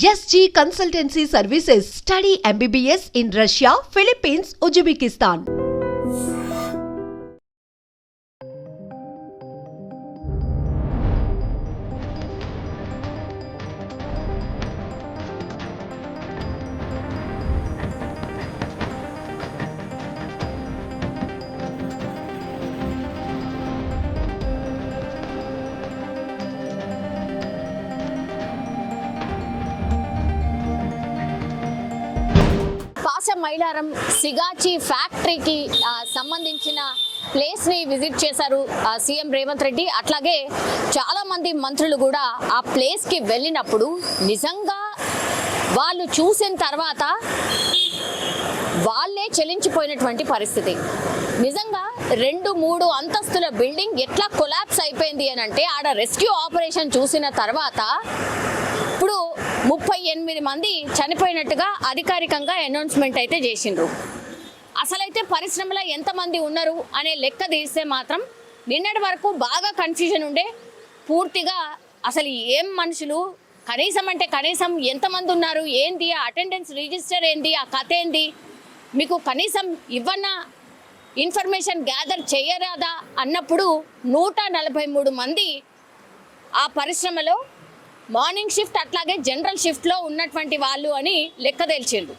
SG Consultancy Services. Study MBBS in Russia, Philippines, Uzbekistan. Mylaram Sigachi ఫ్యాక్టరీకి సంబంధించిన ప్లేస్ని విజిట్ చేశారు సీఎం రేవంత్ రెడ్డి. అట్లాగే చాలా మంది మంత్రులు కూడా ఆ ప్లేస్కి వెళ్ళినప్పుడు నిజంగా వాళ్ళు చూసిన తర్వాత వాళ్ళే చెలించిపోయినటువంటి పరిస్థితి. నిజంగా రెండు మూడు అంతస్తుల బిల్డింగ్ ఎట్లా కొలాప్స్ అయిపోయింది అని అంటే ఆడ రెస్క్యూ ఆపరేషన్ చూసిన తర్వాత ఇప్పుడు ముప్పై ఎనిమిది మంది చనిపోయినట్టుగా అధికారికంగా అనౌన్స్మెంట్ అయితే చేసిండ్రు. అసలైతే పరిశ్రమలో ఎంతమంది ఉన్నారు అనే లెక్క తీస్తే మాత్రం నిన్నటి వరకు బాగా కన్ఫ్యూజన్ ఉండే. పూర్తిగా అసలు ఏం మనుషులు? కనీసం అంటే కనీసం ఎంతమంది ఉన్నారు? ఏంది ఆ అటెండెన్స్ రిజిస్టర్ ఏంది ఆ కథ ఏంది మీకు కనీసం ఇవ్వన్నా ఇన్ఫర్మేషన్ గ్యాదర్ చేయరాదా? అన్నప్పుడు నూట నలభై మూడు మంది ఆ పరిశ్రమలో మార్నింగ్ షిఫ్ట్ అట్లాగే జనరల్ షిఫ్ట్లో ఉన్నటువంటి వాళ్ళు అని లెక్క తేల్చిండు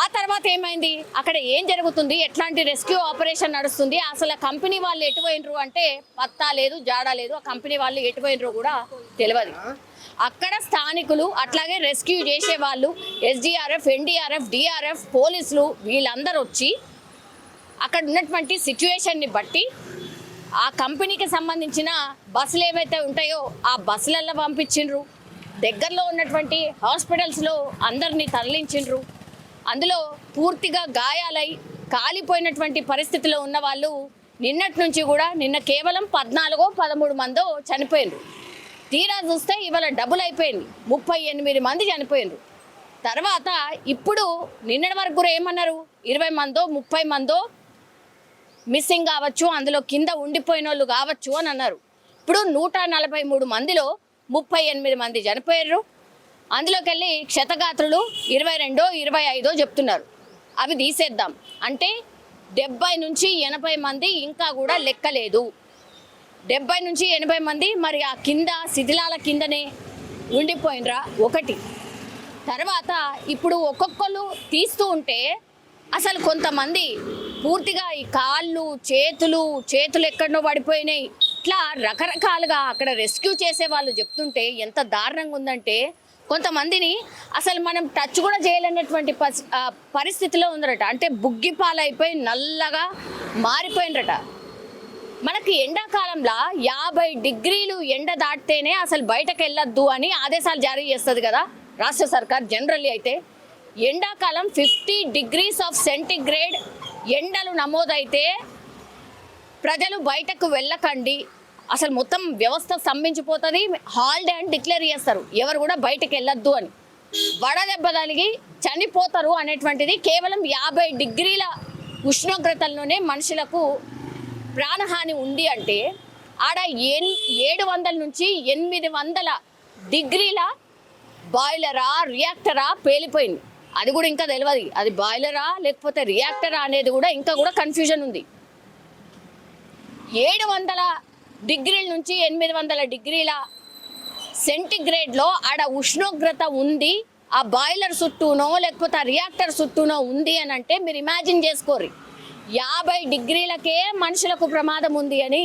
ఆ తర్వాత ఏమైంది? అక్కడ ఏం జరుగుతుంది? ఎట్లాంటి రెస్క్యూ ఆపరేషన్ నడుస్తుంది? అసలు కంపెనీ వాళ్ళు ఎటుపోయినరు అంటే పత్తా లేదు జాడా లేదు ఆ కంపెనీ వాళ్ళు ఎటుపోయినరు కూడా తెలియదు అక్కడ స్థానికులు అట్లాగే రెస్క్యూ చేసే వాళ్ళు ఎస్డిఆర్ఎఫ్ ఎన్డీఆర్ఎఫ్ డిఆర్ఎఫ్ పోలీసులు వీళ్ళందరూ వచ్చి అక్కడ ఉన్నటువంటి సిచ్యువేషన్ని బట్టి ఆ కంపెనీకి సంబంధించిన బస్సులు ఏవైతే ఉంటాయో ఆ బస్సులలో పంపించిండ్రు. దగ్గరలో ఉన్నటువంటి హాస్పిటల్స్లో అందరినీ తరలించిండ్రు. అందులో పూర్తిగా గాయాలై కాలిపోయినటువంటి పరిస్థితిలో ఉన్న వాళ్ళు నిన్నటి నుంచి కూడా నిన్న కేవలం పద్నాలుగో పదమూడు మందో చనిపోయిండ్రు. తీరా చూస్తే ఇవాళ డబుల్ అయిపోయింది. ముప్పై ఎనిమిది మంది చనిపోయిండ్రు. తర్వాత ఇప్పుడు నిన్నటి వరకు కూడా ఏమన్నారు? ఇరవై మందో ముప్పై మందో మిస్సింగ్ కావచ్చు అందులో కింద ఉండిపోయిన వాళ్ళు కావచ్చు అని అన్నారు. ఇప్పుడు నూట నలభై మూడు మందిలో ముప్పై ఎనిమిది మంది చనిపోయారు అందులోకి వెళ్ళి క్షతగాత్రులు ఇరవై రెండో ఇరవై ఐదో చెప్తున్నారు. అవి తీసేద్దాం. అంటే డెబ్బై నుంచి ఎనభై మంది ఇంకా కూడా లెక్కలేదు. డెబ్బై నుంచి ఎనభై మంది మరి ఆ కింద శిథిలాల కిందనే ఉండిపోయినరా? ఒకటి. తర్వాత ఇప్పుడు ఒక్కొక్కరు తీస్తూ ఉంటే అసలు కొంతమంది పూర్తిగా ఈ కాళ్ళు చేతులు చేతులు ఎక్కడనో పడిపోయినాయి. ఇట్లా రకరకాలుగా అక్కడ రెస్క్యూ చేసే వాళ్ళు చెప్తుంటే ఎంత దారుణంగా ఉందంటే కొంతమందిని అసలు మనం టచ్ కూడా చేయలేనటువంటి పరిస్థితిలో ఉందరట అంటే బుగ్గి పాలైపోయి నల్లగా మారిపోయినరట. మనకి ఎండాకాలంలో యాభై డిగ్రీలు ఎండ దాటితేనే అసలు బయటకు వెళ్ళొద్దు అని ఆదేశాలు జారీ చేస్తుంది కదా రాష్ట్ర సర్కార్ జనరల్లీ అయితే. ఎండాకాలం ఫిఫ్టీ డిగ్రీస్ ఆఫ్ సెంటిగ్రేడ్ ఎండలు నమోదైతే ప్రజలు బయటకు వెళ్ళకండి. అసలు మొత్తం వ్యవస్థ స్తంభించిపోతుంది. హాలిడే అని డిక్లేర్ చేస్తారు. ఎవరు కూడా బయటకు వెళ్ళొద్దు అని. వడదెబ్బ తగిలి చనిపోతారు అనేటువంటిది కేవలం యాభై డిగ్రీల ఉష్ణోగ్రతల్లోనే మనుషులకు ప్రాణహాని ఉంది అంటే ఆడ ఎన్ ఏడు వందల నుంచి ఎనిమిది వందల డిగ్రీల బాయిలరా రియాక్టరా పేలిపోయింది. అది కూడా ఇంకా తెలియదు అది బాయిలరా లేకపోతే రియాక్టరా అనేది కూడా ఇంకా కూడా కన్ఫ్యూజన్ ఉంది. ఏడు వందల డిగ్రీల నుంచి ఎనిమిది వందల డిగ్రీల సెంటిగ్రేడ్లో ఆడ ఉష్ణోగ్రత ఉంది. ఆ బాయిలర్ చుట్టూనో లేకపోతే ఆ రియాక్టర్ చుట్టూనో ఉంది అని అంటే మీరు ఇమాజిన్ చేసుకోరు యాభై డిగ్రీలకే మనుషులకు ప్రమాదం ఉంది అని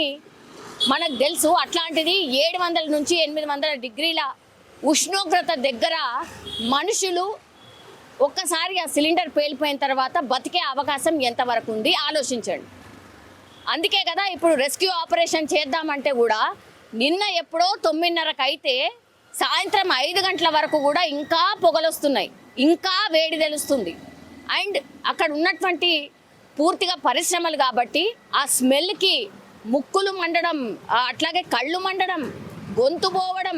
మనకు తెలుసు. అట్లాంటిది ఏడు వందల నుంచి ఎనిమిది వందల డిగ్రీల ఉష్ణోగ్రత దగ్గర మనుషులు ఒక్కసారి ఆ సిలిండర్ పేలిపోయిన తర్వాత బతికే అవకాశం ఎంతవరకు ఉంది? ఆలోచించండి. అందుకే కదా ఇప్పుడు రెస్క్యూ ఆపరేషన్ చేద్దామంటే కూడా నిన్న ఎప్పుడో తొమ్మిదిన్నరకు అయితే సాయంత్రం ఐదు గంటల వరకు కూడా ఇంకా పొగలొస్తున్నాయి. ఇంకా వేడి తెలుస్తుంది. అండ్ అక్కడ ఉన్నటువంటి పూర్తిగా పరిశ్రమలు కాబట్టి ఆ స్మెల్కి ముక్కులు మండడం అట్లాగే కళ్ళు మండడం గొంతు పోవడం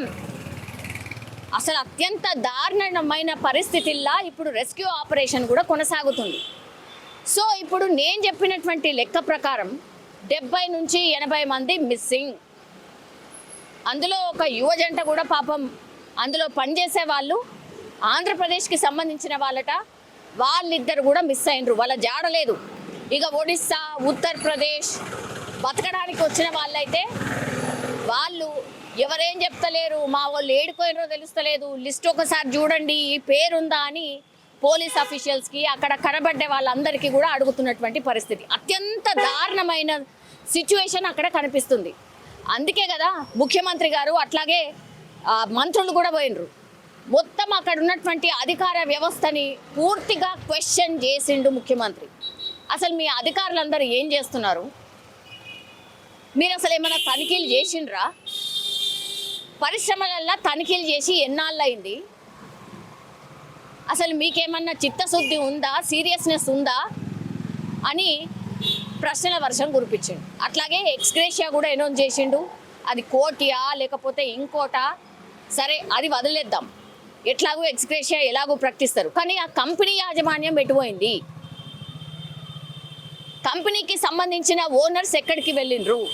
అసలు అత్యంత దారుణమైన పరిస్థితుల్లో ఇప్పుడు రెస్క్యూ ఆపరేషన్ కూడా కొనసాగుతుంది. సో ఇప్పుడు నేను చెప్పినటువంటి లెక్క ప్రకారం డెబ్బై నుంచి ఎనభై మంది మిస్సింగ్. అందులో ఒక యువ జంట కూడా పాపం అందులో పనిచేసే వాళ్ళు ఆంధ్రప్రదేశ్కి సంబంధించిన వాళ్ళట వాళ్ళిద్దరు కూడా మిస్ అయినరు. వాళ్ళ జాడలేదు ఇక ఒడిస్సా ఉత్తరప్రదేశ్ బతకడానికి వచ్చిన వాళ్ళైతే వాళ్ళు ఎవరేం చెప్తలేరు? మా వాళ్ళు ఏడిపోయినో తెలుస్తలేదు. లిస్ట్ ఒకసారి చూడండి ఈ పేరుందా అని పోలీస్ అఫీషియల్స్కి అక్కడ కనబడ్డే వాళ్ళందరికీ కూడా అడుగుతున్నటువంటి పరిస్థితి. అత్యంత దారుణమైన సిచ్యువేషన్ అక్కడ కనిపిస్తుంది. అందుకే కదా ముఖ్యమంత్రి గారు అట్లాగే మంత్రులు కూడా పోయినరు. మొత్తం అక్కడ ఉన్నటువంటి అధికార వ్యవస్థని పూర్తిగా క్వశ్చన్ చేసిండు ముఖ్యమంత్రి. అసలు మీ అధికారులందరూ ఏం చేస్తున్నారు? మీరు అసలు ఏమైనా తనిఖీలు చేసిండ్రా? పరిశ్రమలల్లా తనిఖీలు చేసి ఎన్నాళ్ళు అయింది అసలు మీకేమన్నా చిత్తశుద్ధి ఉందా? సీరియస్నెస్ ఉందా? అని ప్రశ్నల వర్షం కురిపించిండు. అట్లాగే ఎక్స్గ్రేషియా కూడా అనౌన్స్ చేసిండు. అది కోటియా లేకపోతే ఇంకోటా? సరే అది వదిలేద్దాం. ఎట్లాగో ఎక్స్గ్రేషియా ఎలాగో ప్రకటిస్తారు? కానీ ఆ కంపెనీ యాజమాన్యం ఎటుపోయింది? కంపెనీకి సంబంధించిన ఓనర్స్ ఎక్కడికి వెళ్ళిండ్రు?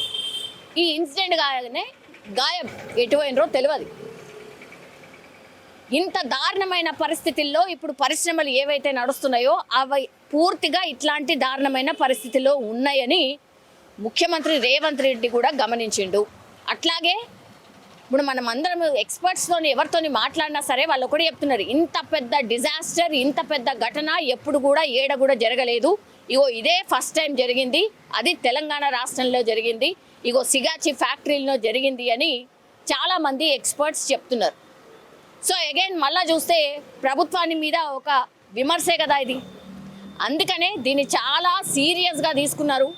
ఈ ఇన్సిడెంట్ కాగానే గాయం ఎటుపోయినరో తెలియదు ఇంత దారుణమైన పరిస్థితుల్లో ఇప్పుడు పరిశ్రమలు ఏవైతే నడుస్తున్నాయో అవి పూర్తిగా ఇట్లాంటి దారుణమైన పరిస్థితిలో ఉన్నాయని ముఖ్యమంత్రి రేవంత్ రెడ్డి కూడా గమనించిండు. అట్లాగే ఇప్పుడు మనం అందరం ఎక్స్పర్ట్స్తోని ఎవరితోని మాట్లాడినా సరే వాళ్ళు కూడా చెప్తున్నారు ఇంత పెద్ద డిజాస్టర్ ఇంత పెద్ద ఘటన ఎప్పుడు కూడా ఏడ కూడా జరగలేదు. ఇగో ఇదే ఫస్ట్ టైం జరిగింది అది తెలంగాణ రాష్ట్రంలో జరిగింది. ఇగో సిగాచి ఫ్యాక్టరీలో జరిగింది అని చాలామంది ఎక్స్పర్ట్స్ చెప్తున్నారు. సో అగైన్ మళ్ళా చూస్తే ప్రభుత్వాన్ని మీద ఒక విమర్శే కదా ఇది. అందుకనే దీన్ని చాలా సీరియస్గా తీసుకున్నారు.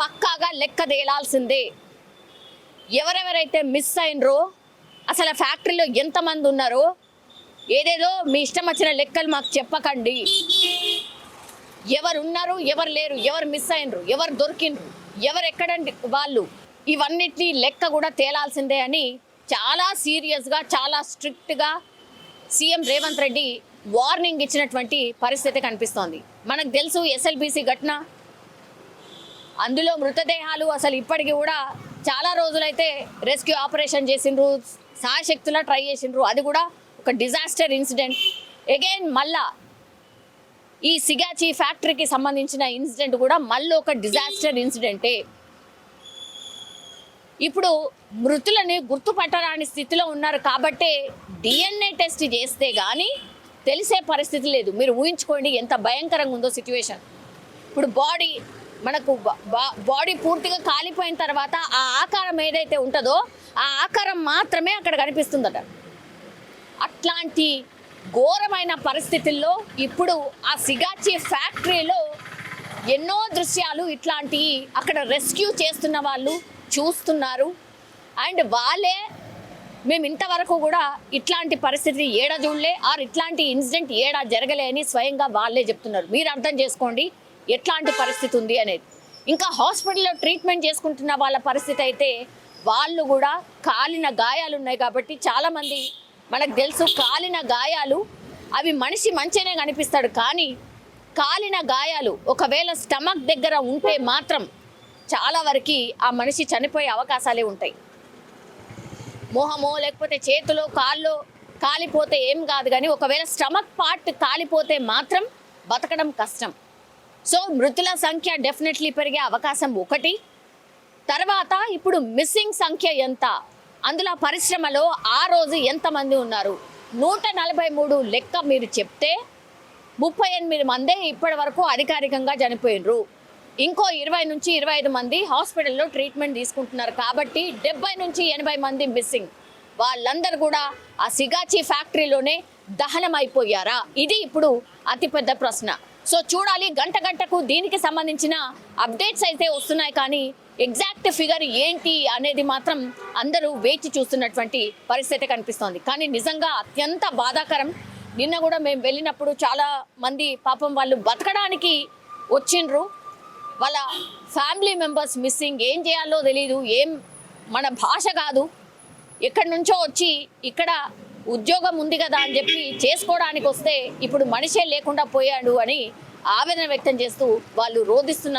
పక్కాగా లెక్క తేలాల్సిందే. ఎవరెవరైతే మిస్ అయినరో అసలు ఫ్యాక్టరీలో ఎంతమంది ఉన్నారో ఏదేదో మీ ఇష్టం వచ్చిన లెక్కలు మాకు చెప్పకండి. ఎవరు ఉన్నారు ఎవరు లేరు ఎవరు మిస్ అయినరు ఎవరు దొరికిండ్రు ఎవరు ఎక్కడండి వాళ్ళు ఇవన్నిటి లెక్క కూడా తేలాల్సిందే అని చాలా సీరియస్గా చాలా స్ట్రిక్ట్గా సీఎం రేవంత్ రెడ్డి వార్నింగ్ ఇచ్చినటువంటి పరిస్థితి కనిపిస్తోంది. మనకు తెలుసు ఎస్ఎల్బిసి ఘటన. అందులో మృతదేహాలు అసలు ఇప్పటికి కూడా చాలా రోజులైతే రెస్క్యూ ఆపరేషన్ చేసిండ్రు సాయశక్తులా ట్రై చేసిండ్రు. అది కూడా ఒక డిజాస్టర్ ఇన్సిడెంట్ అగైన్ మళ్ళా ఈ సిగాచి ఫ్యాక్టరీకి సంబంధించిన ఇన్సిడెంట్ కూడా మళ్ళీ ఒక డిజాస్టర్ ఇన్సిడెంటే. ఇప్పుడు మృతులని గుర్తుపట్టరాని స్థితిలో ఉన్నారు కాబట్టే డిఎన్ఏ టెస్ట్ చేస్తే కానీ తెలిసే పరిస్థితి లేదు. మీరు ఊహించుకోండి ఎంత భయంకరంగా ఉందో సిచ్యువేషన్ ఇప్పుడు బాడీ మనకు బాడీ పూర్తిగా కాలిపోయిన తర్వాత ఆ ఆకారం ఏదైతే ఉంటుందో ఆ ఆకారం మాత్రమే అక్కడ కనిపిస్తుందట. అట్లాంటి ఘోరమైన పరిస్థితుల్లో ఇప్పుడు ఆ సిగాచి ఫ్యాక్టరీలో ఎన్నో దృశ్యాలు ఇట్లాంటివి అక్కడ రెస్క్యూ చేస్తున్న వాళ్ళు చూస్తున్నారు. అండ్ వాళ్ళే మేము ఇంతవరకు కూడా ఇట్లాంటి పరిస్థితి ఏడా చూడలే ఆర్ ఇట్లాంటి ఇన్సిడెంట్ ఏడా జరగలే అని స్వయంగా వాళ్ళే చెప్తున్నారు. మీరు అర్థం చేసుకోండి ఎట్లాంటి పరిస్థితి ఉంది అనేది. ఇంకా హాస్పిటల్లో ట్రీట్మెంట్ చేసుకుంటున్న వాళ్ళ పరిస్థితి అయితే వాళ్ళు కూడా కాలిన గాయాలు ఉన్నాయి కాబట్టి చాలామంది మనకు తెలుసు కాలిన గాయాలు అవి మనిషి మంచిగానే కనిపిస్తాడు కానీ కాలిన గాయాలు ఒకవేళ స్టమక్ దగ్గర ఉంటే మాత్రం చాలా వరకు ఆ మనిషి చనిపోయే అవకాశాలే ఉంటాయి. మోహమో లేకపోతే చేతిలో కాల్లో కాలిపోతే ఏం కాదు కానీ ఒకవేళ స్టమక్ పార్ట్ కాలిపోతే మాత్రం బతకడం కష్టం. సో మృతుల సంఖ్య డెఫినెట్లీ పెరిగే అవకాశం ఒకటి. తర్వాత ఇప్పుడు మిస్సింగ్ సంఖ్య ఎంత? అందులో పరిశ్రమలో ఆ రోజు ఎంతమంది ఉన్నారు? నూట నలభై మూడు లెక్క మీరు చెప్తే ముప్పై ఎనిమిది మందే ఇప్పటి వరకు అధికారికంగా చనిపోయినరు. ఇంకో ఇరవై నుంచి ఇరవై ఐదు మంది హాస్పిటల్లో ట్రీట్మెంట్ తీసుకుంటున్నారు కాబట్టి డెబ్బై నుంచి ఎనభై మంది మిస్సింగ్. వాళ్ళందరూ కూడా ఆ సిగాచి ఫ్యాక్టరీలోనే దహనం అయిపోయారా ఇది ఇప్పుడు అతిపెద్ద ప్రశ్న. సో చూడాలి గంట గంటకు దీనికి సంబంధించిన అప్డేట్స్ అయితే వస్తున్నాయి కానీ ఎగ్జాక్ట్ ఫిగర్ ఏంటి అనేది మాత్రం అందరూ వేచి చూస్తున్నటువంటి పరిస్థితి కనిపిస్తోంది. కానీ నిజంగా అత్యంత బాధాకరం. నిన్న కూడా మేము వెళ్ళినప్పుడు చాలా మంది పాపం వాళ్ళు బతకడానికి వచ్చిండ్రు. వాళ్ళ ఫ్యామిలీ మెంబర్స్ మిస్సింగ్ ఏం చేయాలో తెలియదు ఏం మన భాష కాదు. ఎక్కడి నుంచో వచ్చి ఇక్కడ ఉద్యోగం ఉంది కదా అని చెప్పి చేసుకోవడానికి వస్తే ఇప్పుడు మనిషే లేకుండా పోయాడు అని ఆవేదన వ్యక్తం చేస్తూ వాళ్ళు రోధిస్తున్న